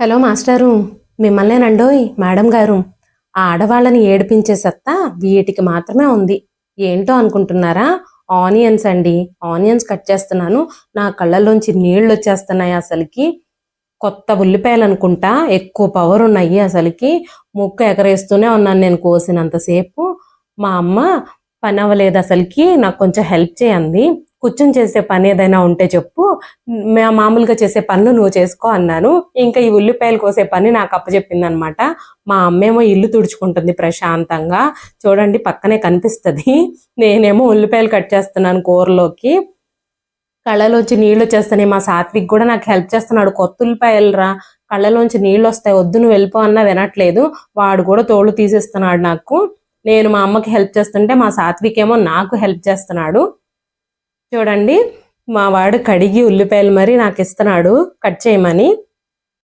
Hello మాస్టారు మిమ్మల్నేనండోయ్ madam గారు. ఆ ఆడవాళ్ళని ఏడిపించే సత్తా వీటికి మాత్రమే ఉంది. ఏంటో అనుకుంటున్నారా? ఆనియన్స్ అండి. ఆనియన్స్ కట్ చేస్తున్నాను. నా కళ్ళల్లోంచి నీళ్ళు వచ్చేస్తున్నాయి అసలుకి. కొత్త ఉల్లిపాయలు అనుకుంటా ఎక్కువ పవర్ ఉన్నాయి అసలుకి. ముక్కు ఎగరేస్తూనే ఉన్నాను నేను కోసినంతసేపు. మా అమ్మ పని అవ్వలేదు అసలుకి. నాకు కొంచెం హెల్ప్ చేయండి. కూర్చొని చేసే పని ఏదైనా ఉంటే చెప్పు. మా- మామూలుగా చేసే పనులు నువ్వు చేసుకో అన్నాను. ఇంకా ఈ ఉల్లిపాయలు కోసే పని నాకు అప్పచెప్పింది అనమాట మా అమ్మేమో ఇల్లు తుడుచుకుంటుంది ప్రశాంతంగా. చూడండి పక్కనే కనిపిస్తుంది. నేనేమో ఉల్లిపాయలు కట్ చేస్తున్నాను కూరలోకి. కళ్ళలోంచి నీళ్ళు వచ్చేస్తున్నాయి. మా సాత్విక్ కూడా నాకు హెల్ప్ చేస్తున్నాడు. కొత్త ఉల్లిపాయలు రా. కళ్ళలోంచి నీళ్ళు వస్తాయి. వద్దు నువ్వు వెళ్ళిపో అన్నా వినట్లేదు. వాడు కూడా తోళ్ళు తీసేస్తున్నాడు నాకు. నేను మా అమ్మకి హెల్ప్ చేస్తుంటే మా సాత్విక్ ఏమో నాకు హెల్ప్ చేస్తున్నాడు. చూడండి మా వాడు కడిగి ఉల్లిపాయలు మరి నాకు ఇస్తున్నాడు. కట్ చేయమని.